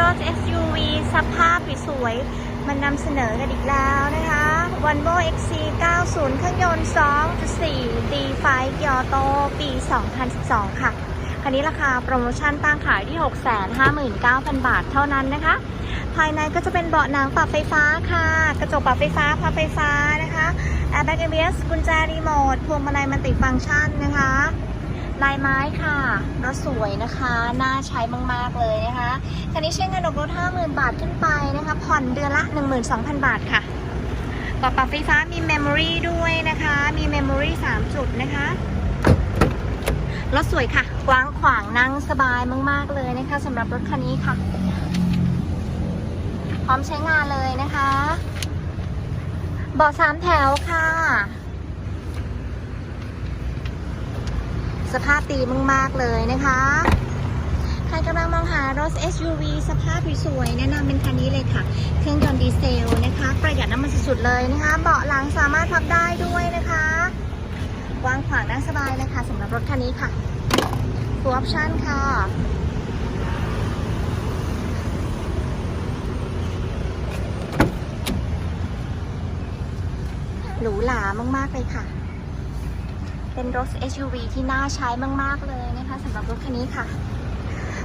รถ SUV สภาพสวยๆมันนำเสนอกันอีกแล้วนะคะ Volvo XC90 เครื่องยนต์ 2.4 D5 เกียร์โตปี 2012 ค่ะ คันนี้ราคาโปรโมชั่นตั้งขายที่ 659,000 บาทเท่านั้นนะคะ ภายในก็จะเป็นเบาะหนังปรับไฟฟ้าค่ะ กระจกปรับไฟฟ้าพับไฟฟ้านะคะแอร์แบ็กเอเบียสกุญแจรีโมทพวงมาลัยมันติฟังก์ชันนะคะ ลายไม้ค่ะ รถสวยนะคะ น่าใช้มาก ๆ เลยนะคะ คันนี้ใช้เงินออกรถ 50,000 บาทขึ้นไปนะคะ ผ่อนเดือนละ 12,000 บาทค่ะกระเป๋าไฟฟ้ามีเมมโมรีด้วยนะคะ มีเมมโมรี3จุดนะคะ รถสวยค่ะ กว้างขวางนั่งสบายมาก ๆ เลยนะคะสำหรับรถคันนี้ค่ะ พร้อมใช้งานเลยนะคะเบาะสามแถวค่ะ สภาพดีมากๆเลยนะคะ ใครกำลังมองหารถ SUV สภาพสวยๆแนะนำเป็นคันนี้เลยค่ะ เครื่องยนต์ดีเซลนะคะ ประหยัดน้ำมันสุดๆเลยนะคะ เบาะหลังสามารถพับได้ด้วยนะคะกว้างขวางนั่งสบายเลยค่ะสำหรับรถคันนี้ค่ะ full option ค่ะหรูหรามาก ๆ เลยค่ะ เป็นรถ SUV ที่น่าใช้มาก ๆ เลยนะคะสำหรับรถคันนี้ค่ะ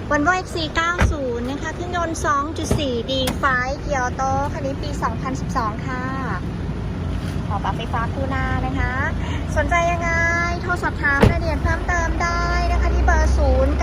Volvo XC90 นะคะเครื่องยนต์ 2.4 D5 เกียร์โตคันนี้ปี 2012 ค่ะ ขอปรับไฟฟ้าคู่หน้านะคะ สนใจยังไง โทรสอบถามรายละเอียดเพิ่มเติมได้นะคะ ที่เบอร์0 9